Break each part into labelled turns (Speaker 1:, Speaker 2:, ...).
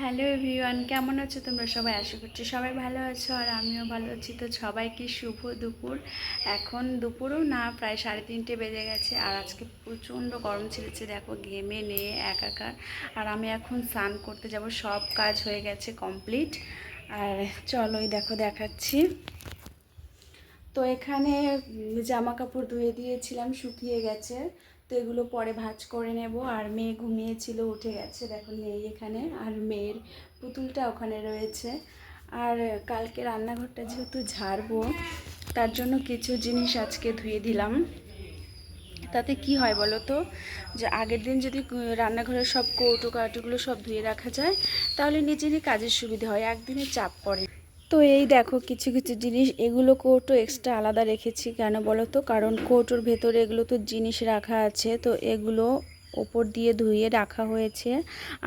Speaker 1: Hello everyone, কেমন আছো তোমরা সবাই? আশা করছি সবাই ভালো আছো আর আমিও ভালো আছি। তো সবাইকে শুভ দুপুর। এখন দুপুরও না, প্রায় সাড়ে তিনটে বেজে গেছে আর আজকে প্রচণ্ড গরম ছেড়েছে। দেখো ঘেমে নিয়ে একাকার। আর আমি এখন স্নান করতে যাব। সব কাজ হয়ে গেছে কমপ্লিট। আর চলোই দেখো, দেখাচ্ছি। তো এখানে জামা কাপড় ধুয়ে দিয়েছিলাম, শুকিয়ে গেছে। তো এগুলো পরে ভাঁজ করে নেব। আর মেয়ে ঘুমিয়েছিল, উঠে গেছে। দেখো, নেই এখানে। আর মেয়ের পুতুলটা ওখানে রয়েছে। আর কালকে রান্নাঘরটা যেহেতু ঝাড়বো, তার জন্য কিছু জিনিস আজকে ধুয়ে দিলাম। তাতে কি হয় বলো তো? যে আগের দিন যদি রান্নাঘরের সব কৌটো কাটুগুলো সব ধুয়ে রাখা যায়, তাহলে নিজেরই কাজের সুবিধা হয়। একদিনে চাপ পড়ে তো এই দেখো কিছু কিছু জিনিস, এগুলো কোর্টও এক্সট্রা আলাদা রেখেছি কেন বলো তো? কারণ কৌটোর ভেতরে এগুলো তো জিনিস রাখা আছে, তো এগুলো ওপর দিয়ে ধুয়ে রাখা হয়েছে।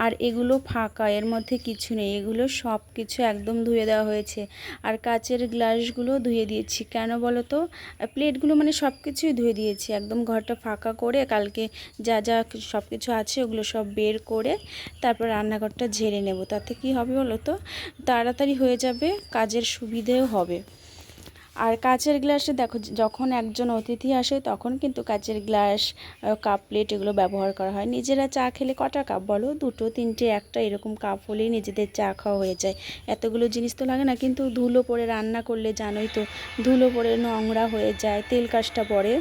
Speaker 1: আর এগুলো ফাঁকা, এর মধ্যে কিছু নেই। এগুলো সব কিছু একদম ধুয়ে দেওয়া হয়েছে। আর কাচের গ্লাসগুলো ধুয়ে দিয়েছি। কেন বলো তো প্লেটগুলো মানে সব কিছুই ধুয়ে দিয়েছি। একদম ঘরটা ফাঁকা করে কালকে যা যা সব কিছু আছে ওগুলো সব বের করে তারপর রান্নাঘরটা ঝেড়ে নেব। তাতে কি হবে বলো তো তাড়াতাড়ি হয়ে যাবে, কাজের সুবিধেও হবে। আর কাচের গ্লাসে দেখো যখন একজন অতিথি আসে তখন কিন্তু কাচের গ্লাস কাপ প্লেট এগুলো ব্যবহার করা হয়। নিজেরা চা খেলে কটা কাপ বলো? দুটো, তিনটে, একটা এরকম কাপ হলেই নিজেদের চা খাওয়া হয়ে যায়। এতগুলো জিনিস তো লাগে না, কিন্তু ধুলো পড়ে রান্না করলে জানোই তো, ধুলো পড়ে নোংরা হয়ে যায়, তেল কাজটা পড়ে।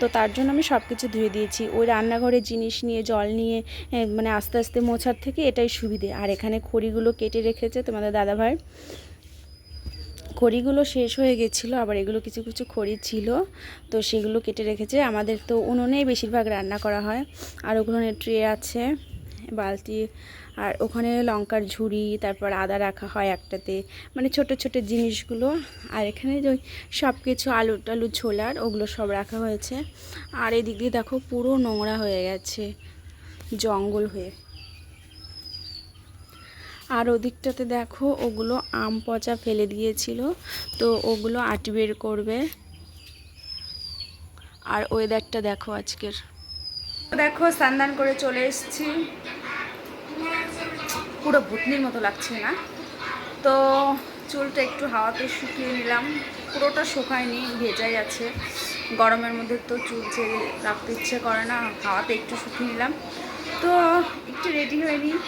Speaker 1: তো তার জন্য আমি সব কিছু ধুয়ে দিয়েছি। ওই রান্নাঘরে জিনিস নিয়ে, জল নিয়ে মানে আস্তে আস্তে মোছার থেকে এটাই সুবিধে। আর এখানে খড়িগুলো কেটে রেখেছে তোমাদের দাদাভাই। খড়িগুলো শেষ হয়ে গেছিল, আবার এগুলো কিছু কিছু খড়ি ছিল, তো সেগুলো কেটে রেখেছে। আমাদের তো উনুনেই বেশিরভাগ রান্না করা হয়। আর ওখানে ট্রে আছে, বালতি, আর ওখানে লঙ্কার ঝুড়ি, তারপর আদা রাখা হয় একটাতে। মানে ছোট ছোট জিনিসগুলো। আর এখানে ওই সব কিছু আলু টালু ছোলার ওগুলো সব রাখা হয়েছে। আর এদিক দিয়ে দেখো পুরো নোংরা হয়ে গেছে, জঙ্গল হয়ে। আর ওদিকটাতে দেখো, ওগুলো আম পচা ফেলে দিয়েছিল, তো ওগুলো আটি বের করবে। আর ওয়েদারটা দেখো আজকের। দেখো, স্নান করে চলে এসেছি। পুরো ভুতনির মতো লাগছে না। তো চুলটা একটু হাওয়াতে শুকিয়ে নিলাম। পুরোটা শুকায়নি, ভেজাই আছে। গরমের মধ্যে তো চুল ছেড়ে রাখতে ইচ্ছে করে না, হাওয়াতে একটু শুকিয়ে নিলাম। তো একটু রেডি হয়ে আর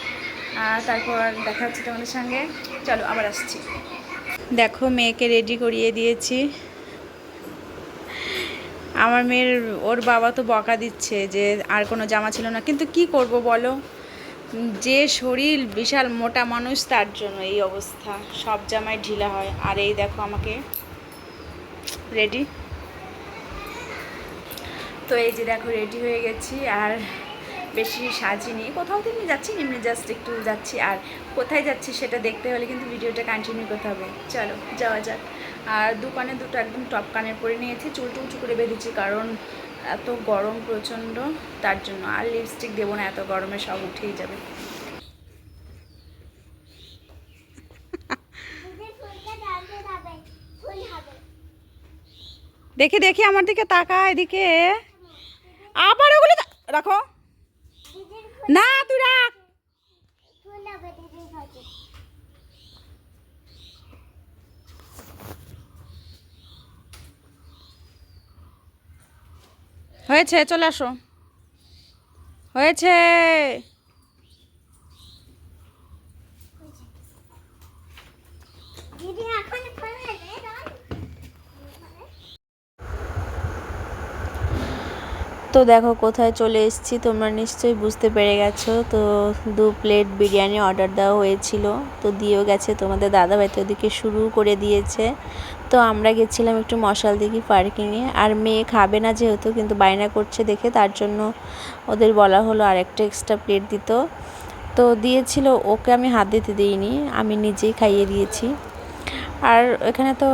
Speaker 1: তারপর দেখা হচ্ছে তোমাদের সঙ্গে। চলো আবার আসছি। দেখো, মেয়েকে রেডি করিয়ে দিয়েছি। আমার মেয়ের, ওর বাবা তো বকা দিচ্ছে যে আর কোনো জামা ছিল না। কিন্তু কি করব বলো? যে শরীর বিশাল মোটা মানুষ, তার জন্য এই অবস্থা। সব জামাই ঢিলা হয়। আর এই দেখো আমাকে রেডি তো এই যে দেখো রেডি হয়ে গেছি। আর বেশি সাজিনি কোথাও থেকে যাচ্ছি এমনি জাস্ট একটু যাচ্ছি। আর কোথায় যাচ্ছি সেটা দেখতে হলে কিন্তু ভিডিওটা কন্টিনিউ করতে হবে। চলো, যাওয়া যাক। আর দোকানে দুটো একদম টপ কানের পরে নিয়েছি। চুলটা উঁচু করে বেঁধেছি কারণ এত গরম প্রচণ্ড, তার জন্য। আর লিপস্টিক দেবো না, এত গরমে সব উঠেই যাবে। দেখি দেখি আমার দিকে তাকা এদিকে। আবার ওগুলো রাখো। না তুই রাখ। হয়েছে চলে আসো। হয়েছে।
Speaker 2: দিদি
Speaker 3: তো দেখো কোথায় চলে এসেছি, তোমরা নিশ্চয়ই বুঝতে পেরে গেছো। তো দু প্লেট বিরিয়ানি অর্ডার দেওয়া হয়েছিল, তো দিয়েও গেছে তোমাদের দাদাভাই, তো ওদিকে শুরু করে দিয়েছে। তো আমরা গেছিলাম একটু মশাল দিঘি পার্কিংয়ে আর মেয়ে খাবে না যেহেতু, কিন্তু বায়না করছে দেখে, তার জন্য ওদের বলা হলো আর একটা এক্সট্রা প্লেট দিত। তো দিয়েছিল, ওকে আমি হাত দিতে দিইনি, আমি নিজেই খাইয়ে দিয়েছি। আর এখানে তো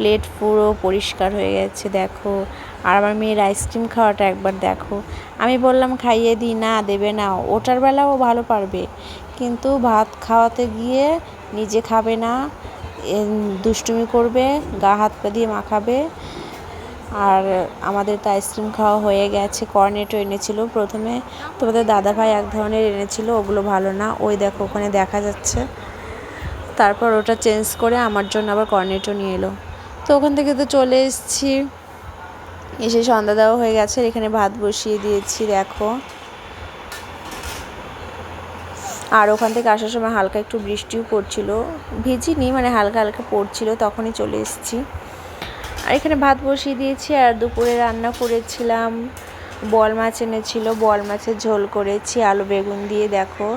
Speaker 3: প্লেট পুরো পরিষ্কার হয়ে গেছে, দেখো। আর আমার মেয়ের আইসক্রিম খাওয়াটা একবার দেখো। আমি বললাম, খাইয়ে দিই না, দেবে না। ওটার বেলাও ভালো পারবে। কিন্তু ভাত খাওয়াতে গিয়ে নিজে খাবে না দুষ্টুমি করবে, গা হাত পা দিয়ে মাখাবে।
Speaker 1: আর আমাদের তো আইসক্রিম খাওয়া হয়ে গেছে কর্নেটও এনেছিল প্রথমে। তোমাদের দাদাভাই এক ধরনের এনেছিল, ওগুলো ভালো না। ওই দেখো, ওখানে দেখা যাচ্ছে। তারপর ওটা চেঞ্জ করে আমার জন্য আবার কর্নেটও নিয়ে এলো। তো ওখান থেকে তো চলে এসেছি। এসে সন্ধ্যা দেওয়া হয়ে গেছে এখানে ভাত বসিয়ে দিয়েছি, দেখো। আর ওখান থেকে আসার সময় হালকা একটু বৃষ্টিও পড়ছিল। ভিজিনি মানে হালকা হালকা পড়ছিল, তখনই চলে এসেছি। আর এখানে ভাত বসিয়ে দিয়েছি, আর দুপুরে রান্না করেছিলাম। বল মাছ এনেছিল, বল মাছের ঝোল করেছি, আলু বেগুন দিয়ে, দেখো।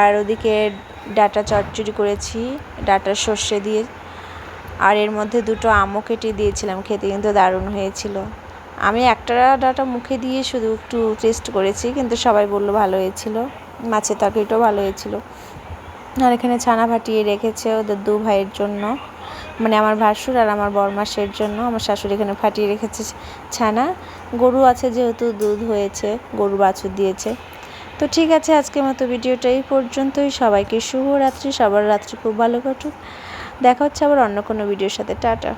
Speaker 1: আর ওদিকে ডাটা চচ্চড়ি করেছি ডাটার সর্ষে দিয়ে আর এর মধ্যে দুটো আমও কেটে দিয়েছিলাম, খেতে কিন্তু দারুণ হয়েছিল। আমি একটা ডাটা মুখে দিয়ে শুধু একটু টেস্ট করেছি, কিন্তু সবাই বলল ভালো হয়েছিল। মাছের তরকারিটাও ভালো হয়েছিল। আর এখানে ছানা ফাটিয়ে রেখেছে ওদের দু ভাইয়ের জন্য মানে আমার ভাসুর আর আমার বরমাসের জন্য। আমার শাশুড়ি এখানে ফাটিয়ে রেখেছে ছানা। গরু আছে যেহেতু দুধ হয়েছে, গরু বাছুর দিয়েছে। তো ঠিক আছে, আজকের মতো ভিডিওটা এই পর্যন্তই। সবাইকে শুভরাত্রি, সবার রাত্রি খুব ভালো কাটুক। দেখা হচ্ছে আবার অন্য কোনো ভিডিওর সাথে। টাটা।